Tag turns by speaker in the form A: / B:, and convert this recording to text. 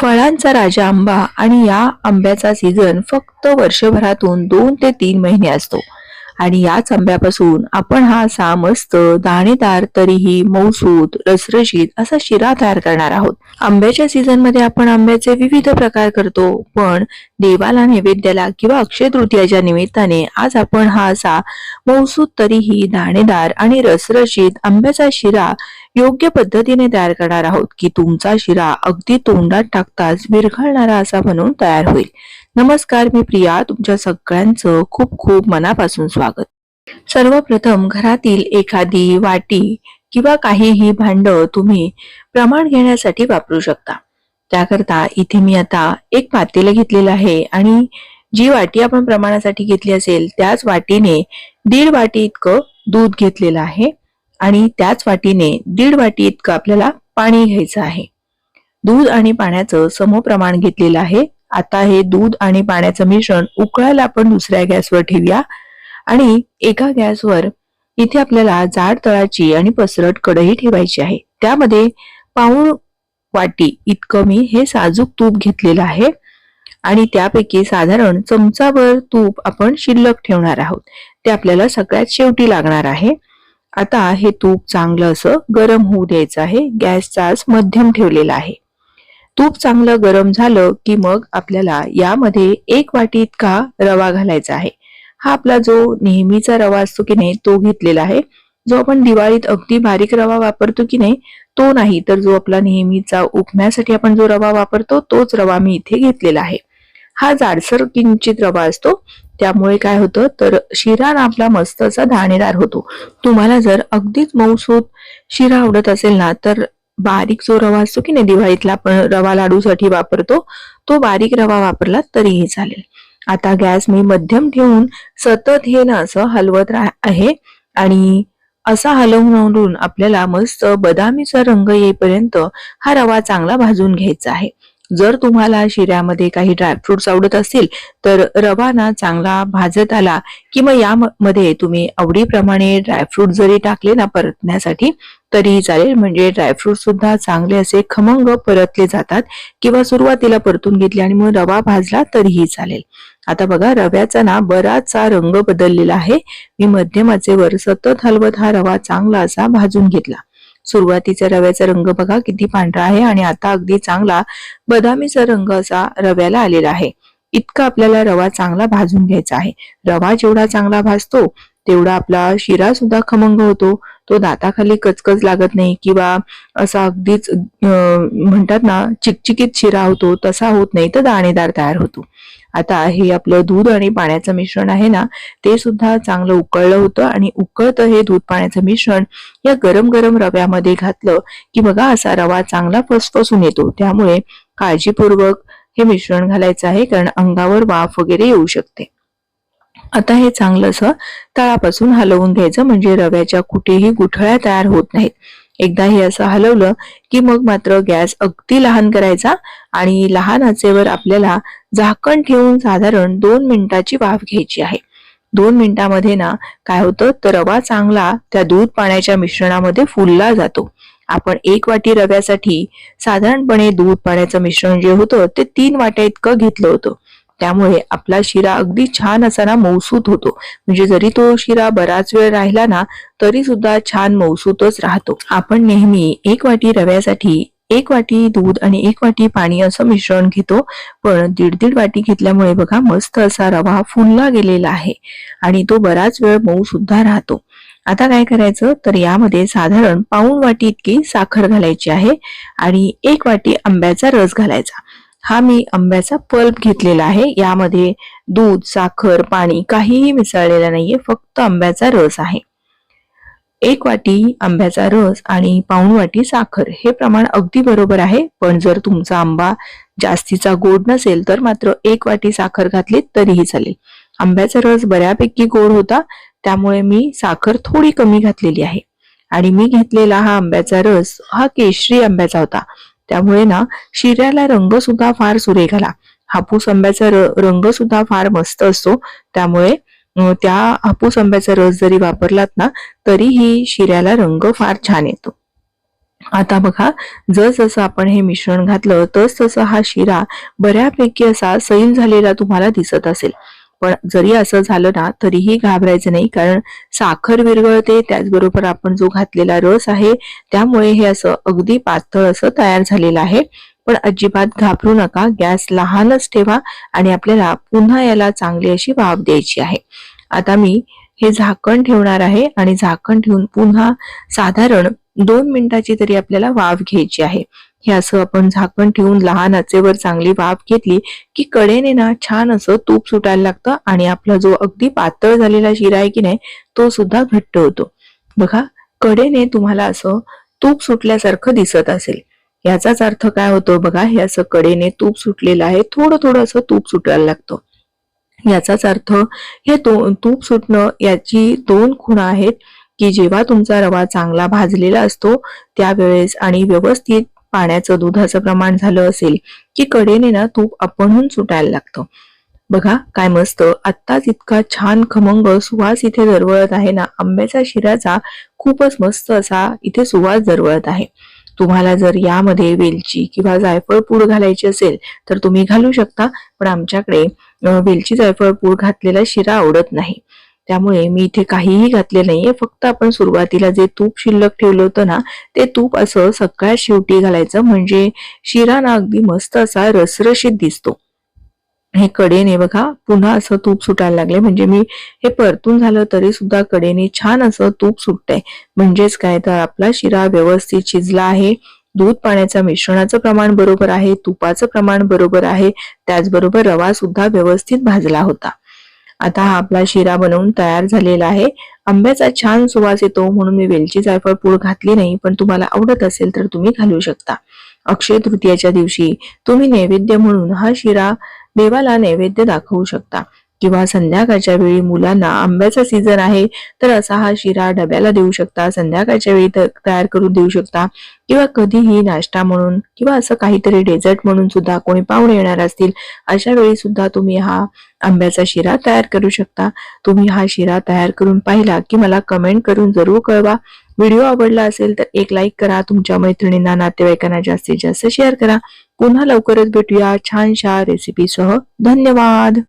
A: फळांचा राजा आंबा आणि या आंब्याचा सीझन फक्त वर्षभरातून दोन ते तीन महिने असतो. आणि याच आंब्यापासून आपण हा असा मस्त दाणेदार तरीही मौसूद रसरशीत असा शिरा तयार करणार आहोत. आंब्याच्या सीझनमध्ये आपण आंब्याचे विविध प्रकार करतो पण देवाला नैवेद्याला किंवा अक्षय तृतीयाच्या निमित्ताने आज आपण हा असा मौसूद तरीही दाणेदार आणि रसरशीत आंब्याचा शिरा योग्य पद्धतीने तयार करणार आहोत की तुमचा शिरा अगदी तोंडात टाकताच विरघळणारा असा बनवून तयार होईल. नमस्कार मी प्रिया. तुमच्या सगळ्यांचं खूप खूप मनापासून स्वागत. सर्वप्रथम घरातील एखादी वाटी किंवा काहीही भांड तुम्ही प्रमाण घेण्यासाठी वापरू शकता. त्याकरता इथे मी आता एक पातेलं घेतलेलं आहे आणि जी वाटी आपण प्रमाणासाठी घेतली असेल त्याच वाटीने दीड वाटी इतकं दूध घेतलेलं आहे. आणि त्याच वाटीने दीड वाटी इतकं आपल्याला पाणी घ्यायचं आहे. दूध आणि पाण्याचं समप्रमाण घेतलेलं आहे. आता हे दूध आणि पाण्याचं मिश्रण उकळायला आपण दुसऱ्या गॅसवर ठेवूया. आणि एका गॅसवर इथे आपल्याला जाड तळाची आणि पसरट कढई ठेवायची आहे. त्यामध्ये पाऊण वाटी इतकं मी हे साजूक तूप घेतलेलं आहे. आणि त्यापैकी साधारण चमचाभर तूप आपण शिल्लक ठेवणार आहोत. ते आपल्याला सगळ्यात शेवटी लागणार आहे. आता हे तूप चांगलं असं गरम होऊ द्यायचं आहे. गॅसचा मध्यम ठेवलेला आहे. तूप चांगलं गरम झालं की मग आपल्याला यामध्ये एक वाटी इतका रवा घालायचा आहे. हा आपला जो नेहमीचा रवा असतो की नाही तो घेतलेला आहे. जो आपण दिवाळीत अगदी बारीक रवा वापरतो की नाही तो नाही. तर जो आपला नेहमीचा उपम्यासाठी आपण जो रवा वापरतो तोच रवा मी इथे घेतलेला आहे. हा जाडसर किंचित रवा असतो. त्यामुळे काय होतं तर शिरा आपला मस्त असा दाणेदार होतो. तुम्हाला जर अगदीच मऊसूत शिरा आवडत असेल ना तर बारीक जो रवा असतो की नाही दिवाळीतला आपण रवा लाडूसाठी वापरतो तो बारीक रवा वापरला तरीही चालेल. आता गॅस मी मध्यम ठेवून सतत हे ना असं हलवत आहे. आणि असा हलवून हलवून आपल्याला मस्त बदामीचा रंग येईपर्यंत हा रवा चांगला भाजून घ्यायचा आहे. जर तुम्हाला शिऱ्यामध्ये काही ड्रायफ्रुट्स आवडत असतील तर रवा ना चांगला भाजत आला किंवा यामध्ये तुम्ही आवडीप्रमाणे ड्रायफ्रूट जरी टाकले ना परतण्यासाठी तरीही चालेल. म्हणजे ड्रायफ्रूट सुद्धा चांगले असे खमंग परतले जातात किंवा सुरुवातीला परतून घेतले आणि मग रवा भाजला तरीही चालेल. आता बघा रव्याचा ना बराचसा रंग बदललेला आहे. मी मध्यमाचे वर सतत हलवत हा रवा चांगला असा भाजून घेतला. सुरुवातीचा रव्याचा रंग बघा किती पांढरा आहे आणि आता अगदी चांगला बदामीचा रंग असा रव्याला आलेला आहे. इतका आपल्याला रवा चांगला भाजून घ्यायचा आहे. रवा जेवढा चांगला भाजतो तेवढा आपला शिरा सुद्धा खमंग होतो. तो दाताखाली कचकच लागत नाही किंवा असा अगदीच म्हणतात ना चिकचिकीत शिरा होतो तसा होत नाही तर दाणेदार तयार होतो. आता हे आपलं दूध आणि पाण्याचं मिश्रण आहे ना ते सुद्धा चांगलं उकळलं होतं आणि उकळतं हे दूध पाण्याचं मिश्रण या गरम गरम रव्यामध्ये घातलं की बघा असा रवा चांगला फसफसून येतो. त्यामुळे काळजीपूर्वक हे मिश्रण घालायचं आहे कारण अंगावर वाफ वगैरे येऊ शकते. आता हे चांगलं असं तळापासून हलवून घ्यायचं म्हणजे रव्याच्या कुठेही गुठळ्या तयार होत नाहीत. एकदा हे असं हलवलं की मग मात्र गॅस अगदी लहान करायचा आणि लहान आचेवर आपल्याला झाकण ठेवून साधारण दोन मिनिटाची वाफ घ्यायची आहे. दोन मिनिटामध्ये ना काय होतं? तर रवा चांगला त्या दूध पाण्याच्या मिश्रणामध्ये फुलला जातो. आपण एक वाटी रव्यासाठी साधारणपणे दूध पाण्याचं मिश्रण जे होतं ते तीन वाट्या इतकं घेतलं होतं. त्यामुळे आपला शिरा अगदी छान असाना मौसूत होतो. म्हणजे जरी तो शिरा बराच वेळ राहिला ना तरी सुद्धा छान मौसूतच राहतो. आपण नेहमी एक वाटी रव्यासाठी एक वाटी दूध आणि एक वाटी पाणी असं मिश्रण घेतो. पण दीड दीड वाटी घेतल्यामुळे बघा मस्त असा रवा फुलला गेलेला आहे. आणि तो बराच वेळ मऊ सुद्धा राहतो. आता काय करायचं? तर यामध्ये साधारण पाऊण वाटी इतकी साखर घालायची आहे आणि एक वाटी आंब्याचा रस घालायचा. हा मी आंब्याचा पल्प घेतलेला आहे. यामध्ये दूध साखर पाणी काहीही मिसळलेलं नाहीये. फक्त आंब्याचा रस आहे. एक वाटी आंब्याचा रस आणि पाऊण वाटी साखर हे प्रमाण अगदी बरोबर आहे. पण जर तुमचा आंबा जास्तीचा गोड नसेल तर मात्र एक वाटी साखर घातली तरीही चालेल. आंब्याचा रस बऱ्यापैकी गोड होता. त्यामुळे मी साखर थोडी कमी घातलेली आहे. आणि मी घेतलेला हा आंब्याचा रस हा केशरी आंब्याचा होता. त्यामुळे ना शिऱ्याला रंग सुद्धा फार सुरेख आला हापूस आंब्याचा रंग सुद्धा फार मस्त असतो. त्यामुळे त्या हापूस आंब्याचा रस जरी वापरलात ना तरीही शिऱ्याला रंग फार छान येतो. आता बघा जसजसं आपण हे मिश्रण घातलं तस तसं हा शिरा बऱ्यापैकी असा सैल झालेला तुम्हाला दिसत असेल. पण जरी असं झालं ना तरीही घाबरायचं नाही. कारण साखर विरघळते त्याचबरोबर आपण जो घातलेला रस आहे त्यामुळे हे असं अगदी पातळ असं तयार झालेलं आहे. पण अजिबात घाबरू नका गॅस लहानच ठेवा आणि आपल्याला पुन्हा याला चांगली अशी वाफ द्यायची आहे. आता मी हे झाकण ठेवणार आहे आणि झाकण ठेवून पुन्हा साधारण दोन मिनिटाची तरी आपल्याला वाफ घ्यायची आहे. हे असं आपण झाकण ठेवून लहान आचेवर चांगली वाफ घेतली की कडेने ना छान असं तूप सुटायला लागतं आणि आपला जो अगदी पातळ झालेला शिरा आहे की नाही तो सुद्धा घट्ट होतो. बघा कडेने तुम्हाला असं तूप सुटल्यासारखं दिसत असेल. याचाच अर्थ काय होतो बघा हे असं कडेने तूप सुटलेलं आहे थोडं थोडं असं तूप सुटायला लागतं. याचाच अर्थ हे तूप सुटणं याची दोन खुण आहेत की जेव्हा तुमचा रवा चांगला भाजलेला असतो त्यावेळेस आणि व्यवस्थित पाण्याचं दुधाचं प्रमाण झालं असेल की कडेने ना तूप आपणहून सुटायला लागतं. बघा काय मस्त आत्ताच इतका छान खमंग सुवास इथे दरवळत आहे ना. आंब्याचा शिराचा खूपच मस्त असा इथे सुवास दरवळत आहे. तुम्हाला जर यामध्ये वेलची किंवा जायफळ पूड घालायची असेल तर तुम्ही घालू शकता. पण आमच्याकडे वेलची जायफळ पूड घातलेला शिरा आवडत नाही. त्यामुळे मी इथे काहीही घातले नाहीये. फक्त आपण सुरुवातीला जे तूप शिल्लक ठेवलं होतं ना ते तूप असं सगळ्यात शेवटी घालायचं. म्हणजे शिरा ना अगदी मस्त असा रसरशीत दिसतो. हे कडेने बघा पुन्हा असं तूप सुटायला लागले. म्हणजे मी हे परतून झालं तरी सुद्धा कडेने छान असं तूप सुटतंय. म्हणजेच काय तर आपला शिरा व्यवस्थित शिजला आहे. दूध पाण्याचा मिश्रणाचं प्रमाण बरोबर आहे. तुपाचं प्रमाण बरोबर आहे. त्याचबरोबर रवा सुद्धा व्यवस्थित भाजला होता. आता हा आपला शिरा बनवून तयार झालेला आहे. आंब्याचा छान सुवास येतो म्हणून मी वेलची जायफळ पूड घातली नाही पण तुम्हाला आवडत असेल तर तुम्ही घालू शकता. अक्षय तृतीयाच्या दिवशी तुम्ही नैवेद्य म्हणून हा शिरा देवाला नैवेद्य दाखवू शकता. किंवा संध्याकाळच्या वेळी मुलांना आंब्याचा सीझन आहे तर असा हा शिरा डब्याला देऊ शकता संध्याकाळच्या वेळी त- तयार करून देऊ शकता. किंवा कधीही नाश्ता म्हणून किंवा असं काहीतरी डेझर्ट म्हणून सुद्धा कोणी पाहुणे येणार असतील अशा वेळी सुद्धा तुम्ही हा आंब्याचा शिरा तयार करू शकता. तुम्ही हा शिरा तयार करून पाहिला की मला कमेंट करून जरूर कळवा. व्हिडिओ आवडला असेल तर एक लाईक करा तुमच्या मैत्रिणींना नातेवाईकांना जास्तीत जास्त शेअर करा. पुन्हा लवकरच भेटूया छानशा रेसिपीसह धन्यवाद!